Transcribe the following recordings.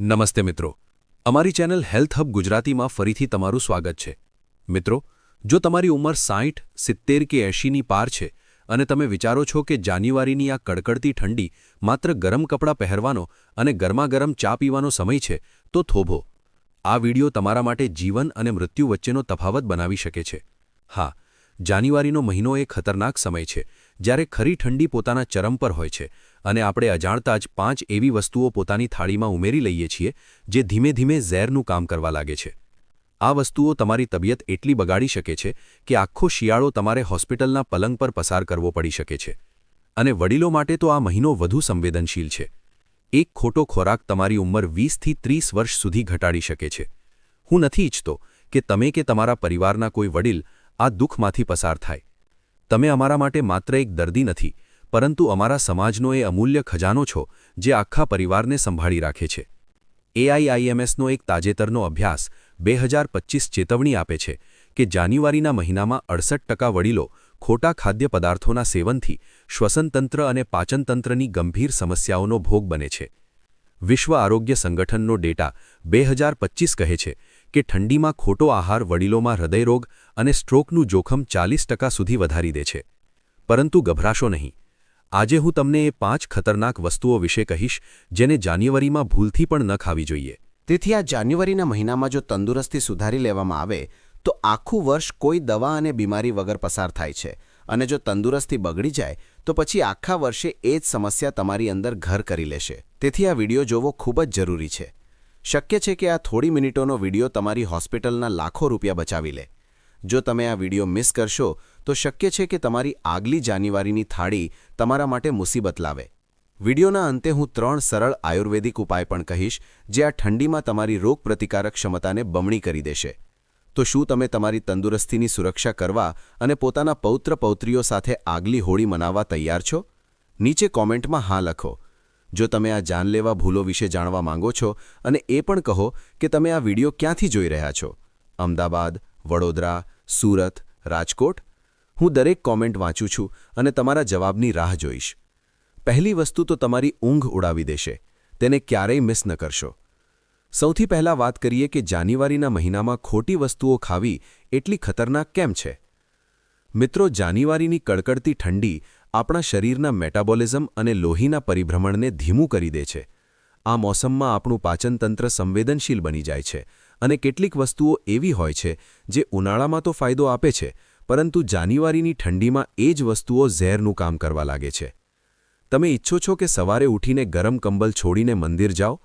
નમસ્તે મિત્રો. અમારી ચેનલ હેલ્થ હબ ગુજરાતીમાં ફરીથી તમારું સ્વાગત છે. મિત્રો, જો તમારી ઉંમર સાઠ સિત્તેર કે એંશીની પાર છે અને તમે વિચારો છો કે જાન્યુઆરીની આ કડકડતી ઠંડી માત્ર ગરમ કપડાં પહેરવાનો અને ગરમાગરમ ચા પીવાનો સમય છે, તો થોભો. આ વિડિયો તમારા માટે જીવન અને મૃત્યુ વચ્ચેનો તફાવત બનાવી શકે છે. હા, જાન્યુઆરીનો મહિનો એ ખતરનાક સમય છે જ્યારે ખરી ઠંડી પોતાના ચરમ પર હોય છે અને આપણે અજાણતા જ પાંચ એવી વસ્તુઓ પોતાની થાળીમાં ઉમેરી લઈએ છીએ જે ધીમે ધીમે ઝેરનું કામ કરવા લાગે છે. આ વસ્તુઓ તમારી તબિયત એટલી બગાડી શકે છે કે આખો શિયાળો તમારે હોસ્પિટલના પલંગ પર પસાર કરવો પડી શકે છે. અને વડીલો માટે તો આ મહિનો વધુ સંવેદનશીલ છે. એક ખોટો ખોરાક તમારી ઉંમર વીસથી ત્રીસ વર્ષ સુધી ઘટાડી શકે છે. હું નથી ઈચ્છતો કે તમે કે તમારા પરિવારના કોઈ વડીલ આ દુઃખમાંથી પસાર થાય. તમે અમારા માટે માત્ર એક દર્દી નથી, પરંતુ અમારા સમાજનો એ અમૂલ્ય ખજાનો છો, જે આખા પરિવારને સંભાળી રાખે છે. એઆઈઆઈએમએસનો એક તાજેતરનો અભ્યાસ બે હજાર ચેતવણી આપે છે કે જાન્યુઆરીના મહિનામાં અડસઠ ટકા વડીલો ખોટા ખાદ્ય પદાર્થોના સેવનથી શ્વસનતંત્ર અને પાચનતંત્રની ગંભીર સમસ્યાઓનો ભોગ બને છે. વિશ્વ આરોગ્ય સંગઠનનો ડેટા બે કહે છે કે ઠંડીમાં ખોટો આહાર વડીલોમાં હૃદયરોગ અને સ્ટ્રોકનું જોખમ ચાલીસ સુધી વધારી દે છે. પરંતુ ગભરાશો નહીં. આજે હું તમને એ પાંચ ખતરનાક વસ્તુઓ વિશે કહીશ, જેને જાન્યુઆરીમાં ભૂલથી પણ ન ખાવી જોઈએ. તેથી આ જાન્યુઆરીના મહિનામાં જો તંદુરસ્તી સુધારી લેવામાં આવે, તો આખું વર્ષ કોઈ દવા અને બીમારી વગર પસાર થાય છે. અને જો તંદુરસ્તી બગડી જાય, તો પછી આખા વર્ષે એ જ સમસ્યા તમારી અંદર ઘર કરી લેશે. તેથી આ વીડિયો જોવો ખૂબ જ જરૂરી છે. શક્ય છે કે આ થોડી મિનિટોનો વીડિયો તમારી હોસ્પિટલના લાખો રૂપિયા બચાવી લે. જો તમે આ વીડિયો મિસ કરશો, તો શક્ય છે કે તમારી આગલી જાન્યુઆરીની થાળી તમારા માટે મુસીબત લાવે. વિડિયોના અંતે હું ત્રણ સરળ આયુર્વેદિક ઉપાય પણ કહીશ, જે આ ઠંડીમાં તમારી રોગપ્રતિકારક ક્ષમતાને બમણી કરી દેશે. તો શું તમે તમારી તંદુરસ્તીની સુરક્ષા કરવા અને પોતાના પૌત્ર પૌત્રીઓ સાથે આગલી હોળી મનાવવા તૈયાર છો? નીચે કોમેન્ટમાં હા લખો. જો તમે આ જાનલેવા ભૂલો વિશે જાણવા માંગો છો અને એ પણ કહો કે તમે આ વીડિયો ક્યાંથી જોઈ રહ્યા છો. અમદાવાદ, વડોદરા, સુરત, રાજકોટ? હું દરેક કોમેન્ટ વાંચું છું અને તમારા જવાબની રાહ જોઈશ. પહેલી વસ્તુ તો તમારી ઊંઘ ઉડાવી દેશે. તેને ક્યારેય મિસ ન કરશો. સૌથી પહેલાં વાત કરીએ કે જાન્યુઆરીના મહિનામાં ખોટી વસ્તુઓ ખાવી એટલી ખતરનાક કેમ છે? મિત્રો, જાન્યુઆરીની કડકડતી ઠંડી આપણા શરીરના મેટાબોલિઝમ અને લોહીના પરિભ્રમણને ધીમું કરી દે છે. આ મોસમમાં આપણું પાચનતંત્ર સંવેદનશીલ બની જાય છે અને કેટલીક વસ્તુઓ એવી હોય છે જે ઉનાળામાં તો ફાયદો આપે છે, પરંતુ જાન્યુઆરીની ઠંડીમાં એ જ વસ્તુઓ ઝેરનું કામ કરવા લાગે છે. તમે ઈચ્છો છો કે સવારે ઉઠીને ગરમ કંબલ છોડીને મંદિર જાઓ?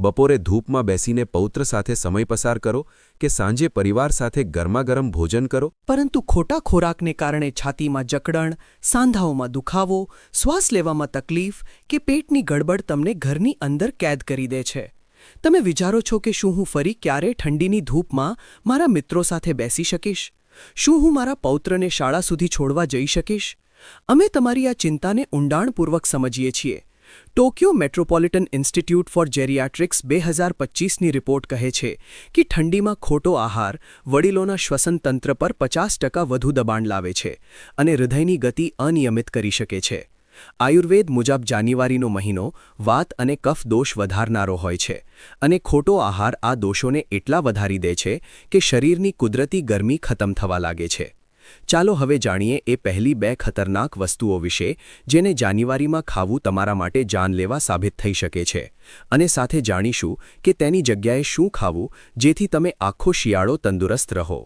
બપોરે ધૂપમાં બેસીને પૌત્ર સાથે સમય પસાર કરો કે સાંજે પરિવાર સાથે ગરમાગરમ ભોજન કરો. પરંતુ ખોટા ખોરાકને કારણે છાતીમાં જકડણ, સાંધાઓમાં દુખાવો, શ્વાસ લેવામાં તકલીફ કે પેટની ગડબડ તમને ઘરની અંદર કેદ કરી દે છે. તમે વિચારો છો કે શું હું ફરી ક્યારે ઠંડીની ધૂપમાં મારા મિત્રો સાથે બેસી શકીશ? શું હું મારા પૌત્રને શાળા સુધી છોડવા જઈ શકીશ? અમે તમારી આ ચિંતાને ઊંડાણપૂર્વક સમજીએ છીએ. Tokyo Metropolitan Institute for Geriatrics બે હજાર પચીસની રિપોર્ટ કહે છે કે ઠંડીમાં ખોટો આહાર વડીલોના શ્વસનતંત્ર પર પચાસ ટકા વધુ દબાણ લાવે છે અને હૃદયની ગતિ અનિયમિત કરી શકે છે. આયુર્વેદ મુજબ જાન્યુઆરીનો મહિનો વાત અને કફ દોષ વધારનારો હોય છે અને ખોટો આહાર આ દોષોને એટલા વધારી દે છે કે શરીરની કુદરતી ગરમી ખતમ થવા લાગે છે. ચાલો હવે જાણીએ એ પહેલી બે ખતરનાક વસ્તુઓ વિશે, જેને જાન્યુઆરીમાં ખાવું તમારા માટે જાનલેવા સાબિત થઈ શકે છે. અને સાથે જાણીશું કે તેની જગ્યાએ શું ખાવું, જેથી તમે આખો શિયાળો તંદુરસ્ત રહો.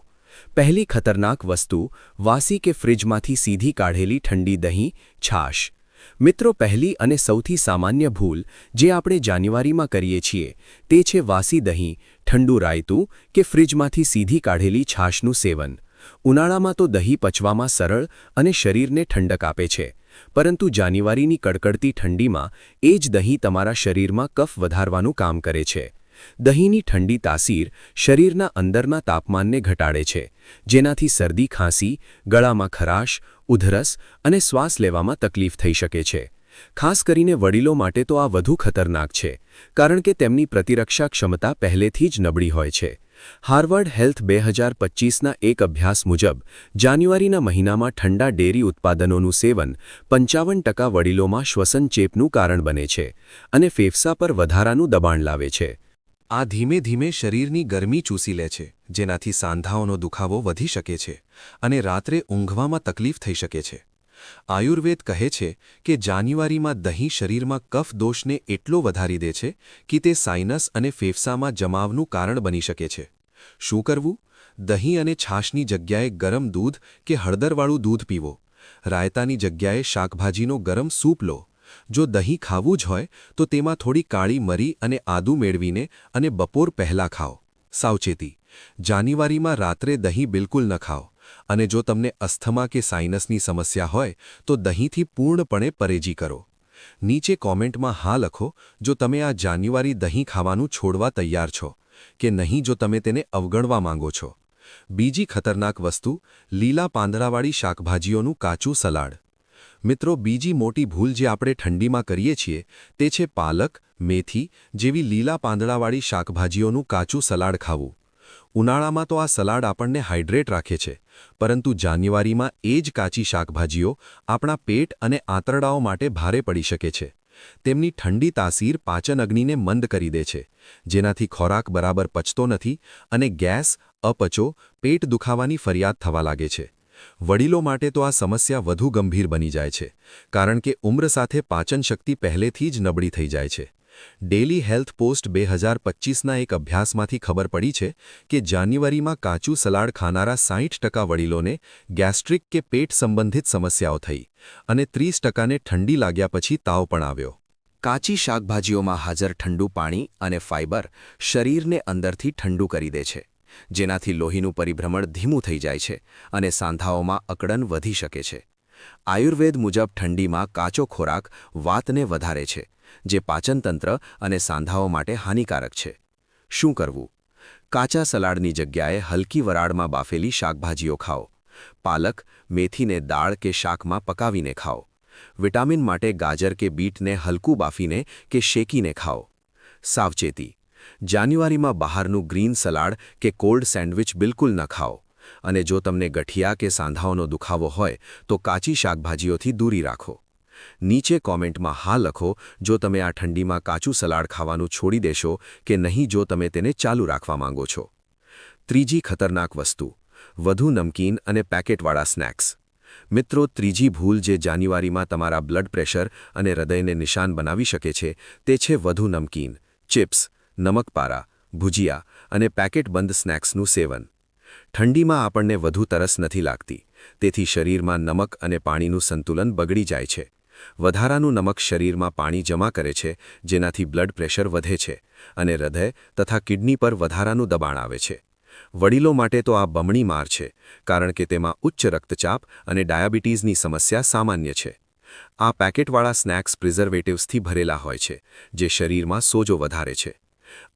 પહેલી ખતરનાક વસ્તુ, વાસી કે ફ્રિજમાંથી સીધી કાઢેલી ઠંડી દહીં, છાશ. મિત્રો, પહેલી અને સૌથી સામાન્ય ભૂલ, જે આપણે જાન્યુઆરીમાં કરીએ છીએ, તે છે વાસી દહીં, ઠંડુ રાયતું કે ફ્રિજમાંથી સીધી કાઢેલી છાશનું સેવન. ઉનાળામાં તો દહીં પચવામાં સરળ અને શરીરને ઠંડક આપે છે. પરંતુ જાન્યુઆરીની કડકડતી ઠંડીમાં એ જ દહીં તમારા શરીરમાં કફ વધારવાનું કામ કરે છે. દહીંની ઠંડી તાસીર શરીરના અંદરના તાપમાનને ઘટાડે છે, જેનાથી શરદી ખાંસી, ગળામાં ખરાશ, ઉધરસ અને શ્વાસ લેવામાં તકલીફ થઈ શકે છે. ખાસ કરીને વડીલો માટે તો આ વધુ ખતરનાક છે, કારણ કે તેમની પ્રતિરક્ષા ક્ષમતા પહેલેથી જ નબળી હોય છે. હાર્વર્ડ હેલ્થ બે હજાર પચીસના એક અભ્યાસ મુજબ, જાન્યુઆરીના મહિનામાં ઠંડા ડેરી ઉત્પાદનોનું સેવન પંચાવન ટકા વડીલોમાં શ્વસન ચેપનું કારણ બને છે અને ફેફસા પર વધારાનું દબાણ લાવે છે. આ ધીમે ધીમે શરીરની ગરમી ચૂસી લે છે, જેનાથી સાંધાઓનો દુખાવો વધી શકે છે અને રાત્રે ઊંઘવામાં તકલીફ થઈ શકે છે. આયુર્વેદ કહે છે કે જાન્યુઆરીમાં દહીં શરીરમાં કફ દોષને એટલો વધારી દે છે કે તે સાઇનસ અને ફેફસામાં જમાવનું કારણ બની શકે છે. શું કરવું? દહીં અને છાશની જગ્યાએ ગરમ દૂધ કે હળદરવાળું દૂધ પીવો. રાયતાની જગ્યાએ શાકભાજીનો ગરમ સૂપ લો. જો દહીં ખાવું જ હોય, તો તેમાં થોડી કાળી મરી અને આદુ મેળવીને અને બપોર પહેલાં ખાઓ. સાવચેતી. જાન્યુઆરીમાં રાત્રે દહીં બિલકુલ ન ખાઓ. અને જો તમને અસ્થમા કે સાઇનસની સમસ્યા હોય, તો દહીંથી પૂર્ણપણે પરેજી કરો. નીચે કોમેન્ટમાં હા લખો, જો તમે આ જાન્યુઆરી દહીં ખાવાનું છોડવા તૈયાર છો. કે નહીં જો તમે તેને અવગણવા માંગો છો. બીજી ખતરનાક વસ્તુ, લીલા પાંદડાવાળી શાકભાજીઓનું કાચું સલાડ. મિત્રો, બીજી મોટી ભૂલ જે આપણે ઠંડીમાં કરીએ છીએ, તે છે પાલક, મેથી જેવી લીલા પાંદડાવાળી શાકભાજીઓનું કાચું સલાડ ખાવું. ઉનાળામાં તો આ સલાડ આપણને હાઇડ્રેટ રાખે છે, પરંતુ જાન્યુઆરીમાં એ જ કાચી શાકભાજીઓ આપણા પેટ અને આંતરડાઓ માટે ભારે પડી શકે છે. તેમની ઠંડી તાસીર પાચન અગ્નિને મંદ કરી દે છે, જેનાથી ખોરાક બરાબર પચતો નથી અને ગેસ અપચો પેટ દુખાવાની ફરિયાદ થવા લાગે છે. વડીલો માટે તો આ સમસ્યા વધુ ગંભીર બની જાય છે, કારણ કે ઉમ્ર સાથે પાચન શક્તિ પહેલેથી જ નબળી થઈ જાય છે. ડેલી હેલ્થ પોસ્ટ બે હજાર પચીસના એક અભ્યાસમાંથી ખબર પડી છે કે જાન્યુઆરીમાં કાચું સલાડ ખાનારા સાહીઠ ટકા વડીલોને ગેસ્ટ્રિક કે પેટ સંબંધિત સમસ્યાઓ થઈ અને ત્રીસ ટકાને ઠંડી લાગ્યા પછી તાવ પણ આવ્યો. કાચી શાકભાજીઓમાં હાજર ઠંડુ પાણી અને ફાઇબર શરીરને અંદરથી ઠંડુ કરી દે છે, જેનાથી લોહીનું પરિભ્રમણ ધીમું થઈ જાય છે અને સાંધાઓમાં અકડન વધી શકે છે. આયુર્વેદ મુજબ ઠંડીમાં કાચો ખોરાક વાતને વધારે છે જે પાચનતંત્ર અને સાંધાઓ માટે હાનિકારક છે. શું કરવું? કાચા સલાડની જગ્યાએ હલકી વરાળમાં બાફેલી શાકભાજીઓ ખાઓ. પાલક, મેથીને દાળ કે શાકમાં પકાવીને ખાઓ. વિટામિન માટે ગાજર કે બીટને હલકું બાફીને કે શેકીને ખાઓ. સાવચેતી. જાન્યુઆરીમાં બહારનું ગ્રીન સલાડ કે કોલ્ડ સેન્ડવિચ બિલકુલ ન ખાઓ. અને જો તમને ગઠિયા કે સાંધાઓનો દુખાવો હોય, તો કાચી શાકભાજીઓથી દૂરી રાખો. નીચે કોમેન્ટમાં હા લખો, જો તમે આ ઠંડીમાં કાચું સલાડ ખાવાનું છોડી દેશો કે નહીં, જો તમે તેને ચાલુ રાખવા માંગો છો. ત્રીજી ખતરનાક વસ્તુ, વધુ નમકીન અને પેકેટવાળા સ્નેક્સ. મિત્રો, ત્રીજી ભૂલ જે જાન્યુઆરીમાં તમારા બ્લડ પ્રેશર અને હૃદયને નિશાન બનાવી શકે છે, તે છે વધુ નમકીન, ચિપ્સ, નમકપારા, ભુજિયા અને પેકેટબંધ સ્નેક્સનું સેવન. ઠંડીમાં આપણને વધુ તરસ નથી લાગતી, તેથી શરીરમાં નમક અને પાણીનું સંતુલન બગડી જાય છે. વધારાનું નમક શરીરમાં પાણી જમા કરે છે, જેનાથી બ્લડ પ્રેશર વધે છે અને હૃદય તથા કિડની પર વધારાનું દબાણ આવે છે. વડીલો માટે તો આ બમણી માર છે, કારણ કે તેમાં ઉચ્ચ રક્તચાપ અને ડાયાબિટીસની સમસ્યા સામાન્ય છે. આ પેકેટવાળા સ્નેક્સ પ્રિઝર્વેટિવ્સથી ભરેલા હોય છે, જે શરીરમાં સોજો વધારે છે.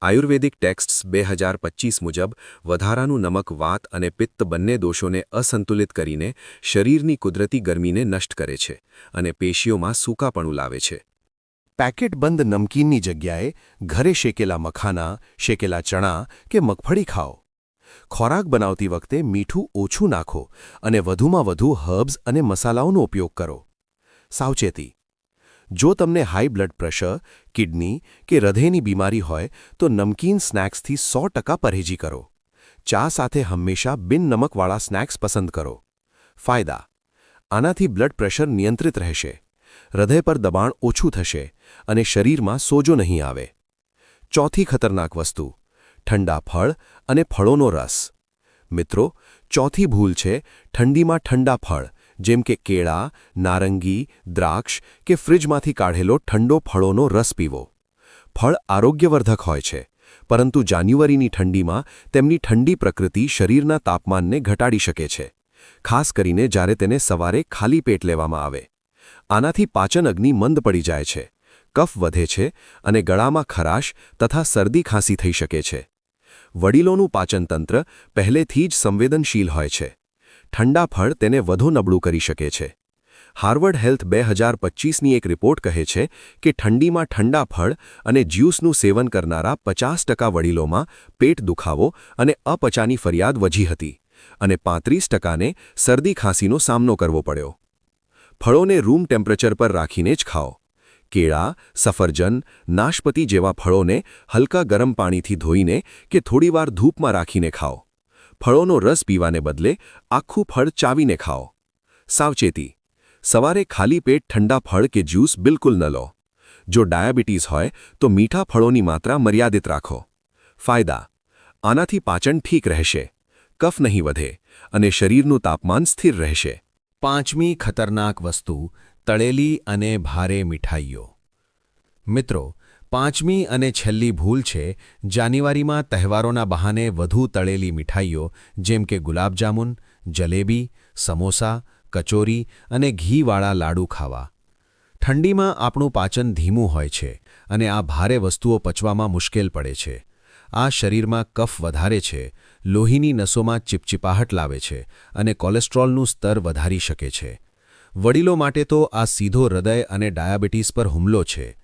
આયુર્વેદિક ટેક્સ્ટ્સ બે હજાર પચીસ મુજબ, વધારાનું નમક, વાત અને પિત્ત બંને દોષોને અસંતુલિત કરીને શરીરની કુદરતી ગરમીને નષ્ટ કરે છે અને પેશીઓમાં સૂકાપણું લાવે છે. પેકેટબંધ નમકીનની જગ્યાએ ઘરે શેકેલા મખાના, શેકેલા ચણા કે મગફળી ખાઓ. ખોરાક બનાવતી વખતે મીઠું ઓછું નાખો અને વધુમાં વધુ હર્બ્સ અને મસાલાઓનો ઉપયોગ કરો. સાવચેતી જો તમને હાઈ બ્લડ પ્રેશર કિડની કે હૃદયની બીમારી હોય, તો નમકીન સ્નેક્સથી સો ટકા પરેજી કરો. ચા સાથે હંમેશા બિન નમકવાળા સ્નેક્સ પસંદ કરો. ફાયદા. આનાથી બ્લડ પ્રેશર નિયંત્રિત રહેશે. હૃદય પર દબાણ ઓછું થશે અને શરીરમાં સોજો નહીં આવે. ચોથી ખતરનાક વસ્તુ. ઠંડા ફળ અને ફળોનો રસ. મિત્રો, ચોથી ભૂલ છે ઠંડીમાં ઠંડા ફળ. જેમ કે કેળા, નારંગી, દ્રાક્ષ કે ફ્રિજમાંથી કાઢેલો ઠંડો ફળોનો રસ પીવો. ફળ આરોગ્યવર્ધક હોય છે, પરંતુ જાન્યુઆરીની ઠંડીમાં તેમની ઠંડી પ્રકૃતિ શરીરના તાપમાનને ઘટાડી શકે છે, ખાસ કરીને જ્યારે તેને સવારે ખાલી પેટ લેવામાં આવે. આનાથી પાચન અગ્નિ મંદ પડી જાય છે, કફ વધે છે અને ગળામાં ખરાશ તથા શરદી ખાંસી થઈ શકે છે. વડીલોનું પાચનતંત્ર પહેલેથી જ સંવેદનશીલ હોય છે. ઠંડા ફળ તેને વધુ નબળું કરી શકે છે. હાર્વર્ડ હેલ્થ બે હજાર પચીસની એક રિપોર્ટ કહે છે કે ઠંડીમાં ઠંડા ફળ અને જ્યુસનું સેવન કરનારા પચાસ ટકા વડીલોમાં પેટ દુખાવો અને અપચાની ફરિયાદ વધી હતી અને પાંત્રીસ ટકાને શરદી ખાંસીનો સામનો કરવો પડ્યો. ફળોને રૂમ ટેમ્પરેચર પર રાખીને જ ખાઓ. કેળા, સફરજન, નાશપતિ જેવા ફળોને હલકા ગરમ પાણીથી ધોઈને કે થોડીવાર ધૂપમાં રાખીને ખાઓ. ફળોનો રસ પીવાને બદલે આખું ફળ ચાવીને ખાઓ. સાવચેતી, સવારે ખાલી પેટ ઠંડા ફળ કે જ્યુસ બિલકુલ ન લો. જો ડાયાબિટીસ હોય, તો મીઠા ફળોની માત્રા મર્યાદિત રાખો. ફાયદા, આનાથી પાચન ઠીક રહેશે, કફ નહીં વધે અને શરીરનું તાપમાન સ્થિર રહેશે. પાંચમી ખતરનાક વસ્તુ, તળેલી અને ભારે મીઠાઈઓ. મિત્રો પાંચમી અને છેલ્લી ભૂલ છે જાન્યુઆરીમાં તહેવારોના બહાને વધુ તળેલી મીઠાઈઓ, જેમ કે ગુલાબજામુન, જલેબી, સમોસા, કચોરી અને ઘીવાળા લાડુ ખાવા. ઠંડીમાં આપણું પાચન ધીમું હોય છે અને આ ભારે વસ્તુઓ પચવામાં મુશ્કેલ પડે છે. આ શરીરમાં કફ વધારે છે, લોહીની નસોમાં ચીપચીપાહટ લાવે છે અને કોલેસ્ટ્રોલનું સ્તર વધારી શકે છે. વડીલો માટે તો આ સીધો હૃદય અને ડાયાબિટીસ પર હુમલો છે.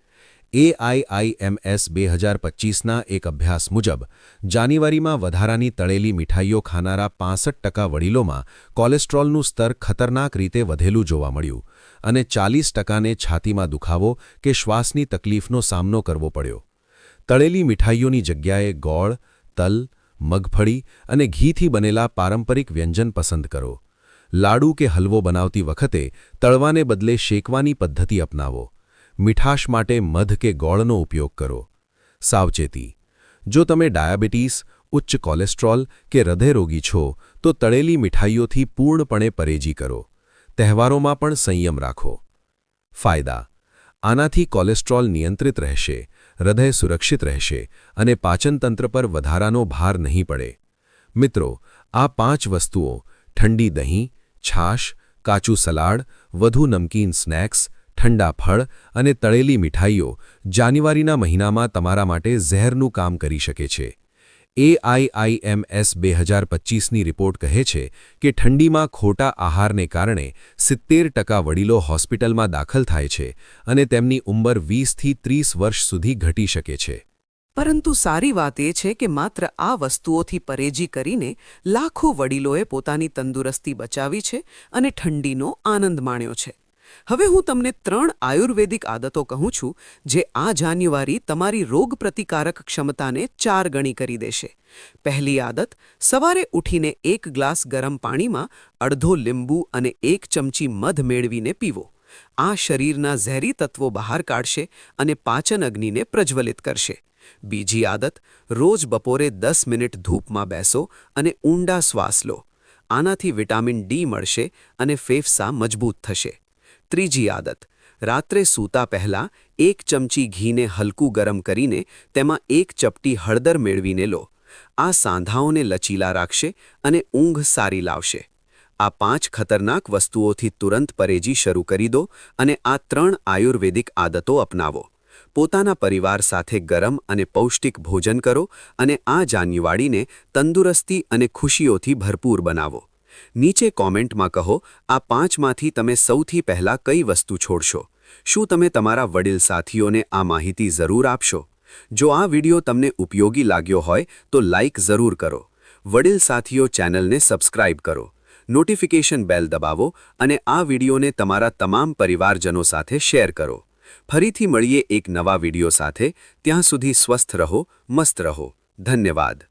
એઆઈઆઈએમએસ બે હજાર પચીસના એક અભ્યાસ મુજબ, જાન્યુઆરીમાં વધારાની તળેલી મીઠાઈઓ ખાનારા પાંસઠ ટકા વડીલોમાં કોલેસ્ટ્રોલનું સ્તર ખતરનાક રીતે વધેલું જોવા મળ્યું અને ચાલીસ ટકાને છાતીમાં દુખાવો કે શ્વાસની તકલીફનો સામનો કરવો પડ્યો. તળેલી મીઠાઈઓની જગ્યાએ ગોળ, તલ, મગફળી અને ઘીથી બનેલા પારંપરિક વ્યંજન પસંદ કરો. લાડુ કે હલવો બનાવતી વખતે તળવાને બદલે શેકવાની પદ્ધતિ અપનાવો. મીઠાશ માટે મધ કે ગોળનો ઉપયોગ કરો. સાવચેતી. જો તમે ડાયાબિટીસ, ઉચ્ચ કોલેસ્ટ્રોલ કે હૃદયરોગી છો, તો તળેલી મીઠાઈઓથી પૂર્ણપણે પરેજી કરો. તહેવારોમાં પણ સંયમ રાખો. ફાયદા. આનાથી કોલેસ્ટ્રોલ નિયંત્રિત રહેશે, હૃદય સુરક્ષિત રહેશે અને પાચનતંત્ર પર વધારાનો ભાર નહીં પડે. મિત્રો, આ પાંચ વસ્તુઓ, ઠંડી દહીં, છાશ, કાચું સલાડ, વધુ નમકીન સ્નેક્સ ઠંડા ફળ અને તળેલી મીઠાઈઓ જાન્યુઆરીના મહિનામાં તમારા માટે ઝેરનું કામ કરી શકે છે. એઆઈઆઈએમએસ બે હજાર પચીસની રિપોર્ટ કહે છે કે ઠંડીમાં ખોટા આહારને કારણે સિત્તેર ટકા વડીલો હોસ્પિટલમાં દાખલ થાય છે અને તેમની ઉંમર વીસથી ત્રીસ વર્ષ સુધી ઘટી શકે છે. પરંતુ સારી વાત એ છે કે માત્ર આ વસ્તુઓથી પરેજી કરીને લાખો વડીલોએ પોતાની તંદુરસ્તી બચાવી છે અને ઠંડીનો આનંદ માણ્યો છે. હવે હું તમને ત્રણ આયુર્વેદિક આદતો કહું છું, જે આ જાન્યુઆરી તમારી રોગપ્રતિકારક ક્ષમતાને ચાર ગણી કરી દેશે. પહેલી આદત, સવારે ઉઠીને એક ગ્લાસ ગરમ પાણીમાં અડધો લીંબુ અને એક ચમચી મધ મેળવીને પીવો. આ શરીરના ઝેરી તત્વો બહાર કાઢશે અને પાચન અગ્નિને પ્રજ્વલિત કરશે. બીજી આદત, રોજ બપોરે દસ મિનિટ ધૂપમાં બેસો અને ઊંડા શ્વાસ લો. આનાથી વિટામિન ડી મળશે અને ફેફસા મજબૂત થશે. ત્રીજી આદત. રાત્રે સૂતા પહેલાં એક ચમચી ઘીને હલકું ગરમ કરીને તેમાં એક ચપટી હળદર મેળવીને લો. આ સાંધાઓને લચીલા રાખશે અને ઊંઘ સારી લાવશે. આ પાંચ ખતરનાક વસ્તુઓથી તુરંત પરેજી શરૂ કરી દો અને આ ત્રણ આયુર્વેદિક આદતો અપનાવો. પોતાના પરિવાર સાથે ગરમ અને પૌષ્ટિક ભોજન કરો અને આ જાન્યુવાડીને તંદુરસ્તી અને ખુશીઓથી ભરપૂર બનાવો. નીચે કોમેન્ટમાં કહો, આ પાંચમાંથી તમે સૌથી પહેલાં કઈ વસ્તુ છોડશો? શું તમે તમારા વડીલ સાથીઓને આ માહિતી જરૂર આપશો? જો આ વિડિયો તમને ઉપયોગી લાગ્યો હોય, તો લાઇક જરૂર કરો. વડીલ સાથીઓ ચેનલને સબસ્ક્રાઇબ કરો. નોટિફિકેશન બેલ દબાવો અને આ વિડિયોને તમારા તમામ પરિવારજનો સાથે શેર કરો. ફરીથી મળીએ એક નવા વિડિયો સાથે. ત્યાં સુધી સ્વસ્થ રહો, મસ્ત રહો. ધન્યવાદ.